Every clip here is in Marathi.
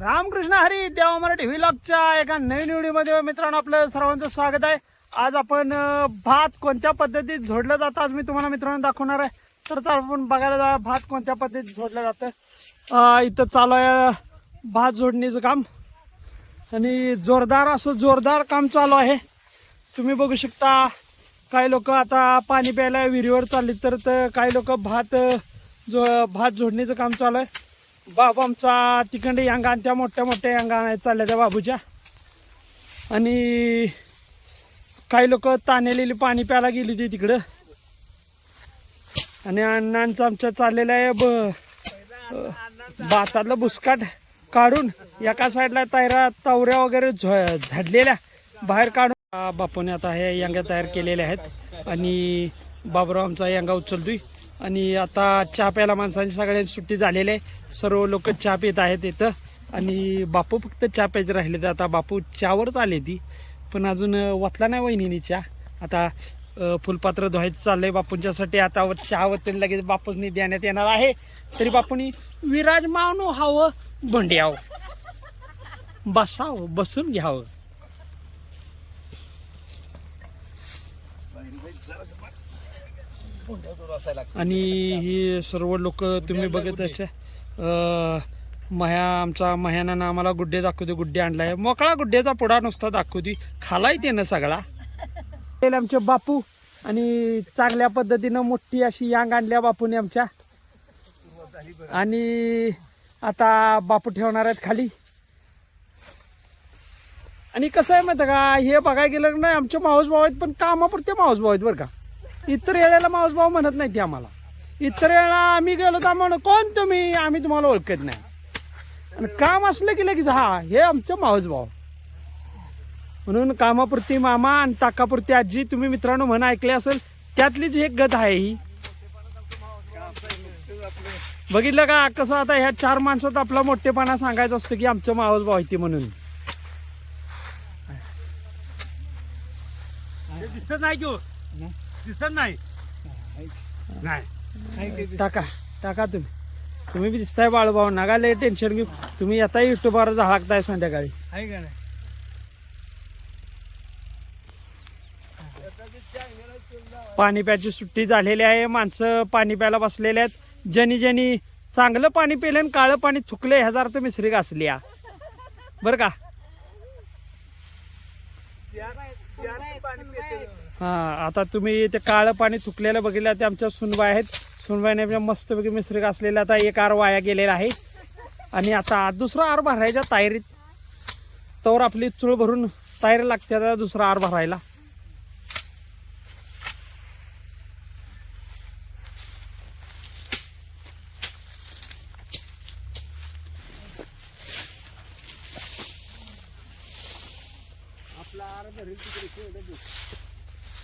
रामकृष्ण हरी देवा मराठी व्हिलॉगच्या एका नवीन व्हिडिओमध्ये मित्रांनो आपलं सर्वांचं स्वागत आहे. आज आपण भात कोणत्या पद्धतीत झोडलं जातं आज मी तुम्हाला मित्रांनो दाखवणार आहे. तर चला आपण बघायला जाऊया भात कोणत्या पद्धतीत झोडलं जातं. इथं चालू आहे भात झोडणीचं काम. आणि जोरदार असं जोरदार काम चालू आहे. तुम्ही बघू शकता काही लोक आता पाणी प्यायला विहिरीवर चालली तर काही लोक भात जो भात झोडणीचं काम चालू आहे. बाबा आमचा तिकडे यांगा त्या मोठ्या मोठ्या यांगा आहेत चालल्या त्या बाबूच्या. आणि काही लोक तानेलेली पाणी प्यायला गेली होती तिकडं. आणि अण्णांचं आमच्या चाललेलं आहे ब अं, भातातलं बुसकाट काढून एका साईडला तैरा तवऱ्या वगैरे झ- झाडलेल्या बाहेर काढून. बापूने आता हे यांगा तयार केलेल्या आहेत. आणि बाबराव आमचा यांगा उचलतोय. आणि आता चहा प्यायला माणसांची सगळ्यांची सुट्टी झालेली आहे. सर्व लोक चहा पित आहेत इथं. आणि बापू फक्त चहा प्यायचे राहिले तर आता बापू चहावरच आले ती. पण अजून वाचला वतला नाही वहिनीने चहा. आता फुलपात्र धुवायचं चाललंय बापूंच्यासाठी. आता व- चहा वतून लगेच बापूंनी देण्यात येणार आहे. तरी बापूनी विराज मावनो हवं भंड्याव. बसावं बसून घ्यावं. आणि ही सर्व लोक तुम्ही बघत अशा मह्या आमचा मह्यानं आम्हाला गुड्डे दाखवते गुड्डे आणलाय. मोकळा गुड्डेचा पुडा नुसता दाखवते. खालाय ते ना सगळा आमचे बापू आणि चांगल्या पद्धतीनं मोठी अशी यांग आणल्या बापूने आमच्या. आणि आता बापू ठेवणार आहेत खाली. आणि कसं आहे माहिती का? हे बघायला गेलं नाही आमचे माऊस भाऊ आहेत पण कामापुरते माऊस भाऊ आहेत बरं का. इतर वेळेला माऊस भाऊ म्हणत नाही ते आम्हाला. इतर वेळेला आम्ही गेलो तर म्हणून कोण तुम्ही? आम्ही तुम्हाला ओळखत नाही. आणि काम असलं की लगेच हा हे आमचं माऊस भाऊ. म्हणून कामापुरती मामा आणि ताकापुरती आजी तुम्ही मित्रांनो म्हण ऐकले असेल त्यातलीच एक गत आहे ही. बघितलं का? कसं आता ह्या चार माणसात आपला मोठेपणा सांगायचा असतो की आमचं मावस भाऊ आहे ती म्हणून. दिसत नाही घेऊ दिसत नाही. नाही. टाका टाका तुम्ही. तुम्ही बी दिसताय बाळूभाऊ नका लय टेन्शन घेऊ. तुम्ही येता युट्यूबवर झळकताय संध्याकाळी. आहे का नाही? पाणी प्यायची सुट्टी झालेली आहे. माणसं पाणी प्यायला बसलेले आहेत. ज्यांनी ज्यांनी चांगलं पाणी पिलं आणि काळं पाणी थुकले ह्याचा अर्थ मिसरी घासली या बरं का? हा आता तुम्ही ते काळं पाणी थुकलेलं बघितलं ते आमच्या सुनबाई आहेत. सुनबाईने आपल्या मस्तपैकी मिश्रिक असलेला आता एक आर वाया गेलेला आहे. आणि आता दुसरा आर भरायच्या तायरीत. तोवर आपली चूळ भरून तायर लागते आता दुसरा आर भरायला.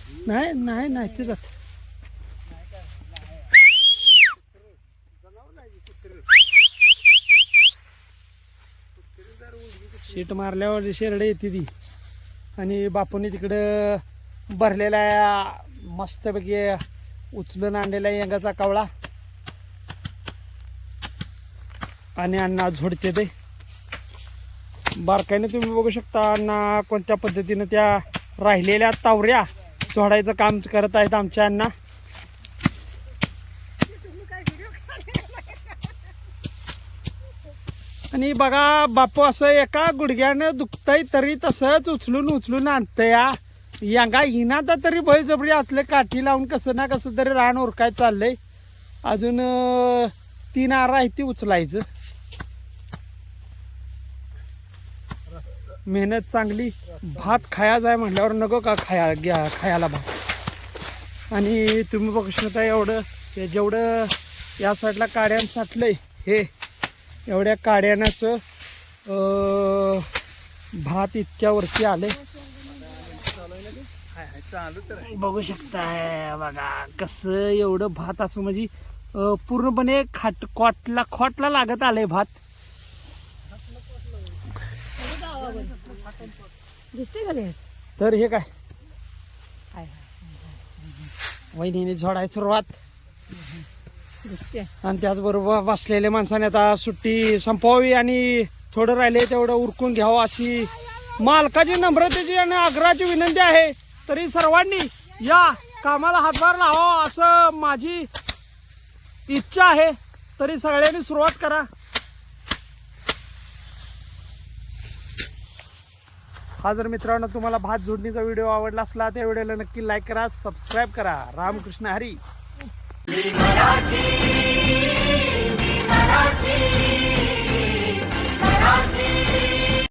नाही नाही नाही ते जात. शीट मारल्यावर शेरडे येते ती. आणि बापूने तिकडं भरलेला मस्तपैकी उचलून आणलेला यंगाचा कवळा. आणि अण्णा झोडते ते. बारकाईने तुम्ही बघू शकता अण्णा कोणत्या पद्धतीनं त्या राहिलेल्या तावऱ्या. सोडायचं काम करत आहेत आमच्या अण्णा आणि बघा बापू असं एका गुडघ्यानं दुखतंय तरी तसंच उचलून उचलून आणतं या यांगा तर तरी बळजबरी आतले काठी लावून कसं ना कसं तरी रान उरकाय चाललंय. अजून तीन आरा आहे ती उचलायचं. मेहनत चांगली भात खाया जाय म्हटल्यावर नको का खाया घ्या खायला भात. आणि तुम्ही बघू शकता एवढं जेवढं या साईडला काड्यानं साठलंय हे एवढ्या काड्यानाचं भात इतक्या वरती आले तर बघू शकता बघा कसं एवढं भात असं म्हणजे पूर्णपणे खाट कॉटला खॉटला लागत आलंय भात. दिसते का तर हे काय? वहिनीने झोडायची सुरुवात. दिसते आणि त्याचबरोबर बसलेल्या माणसाने आता सुट्टी संपवावी आणि थोडं राहिले तेवढं उरकून घ्यावं अशी मालकाची नम्रतेची आणि आग्रहाची विनंती आहे. तरी सर्वांनी या कामाला हातभार लावा असं माझी इच्छा आहे. तरी सगळ्यांनी सुरुवात करा. हा जर मित्रांनो तुम्हाला भात झोडणीचा व्हिडिओ आवडला असला त्या व्हिडिओला नक्की लाईक करा सबस्क्राईब करा. रामकृष्ण हरी. मराठी.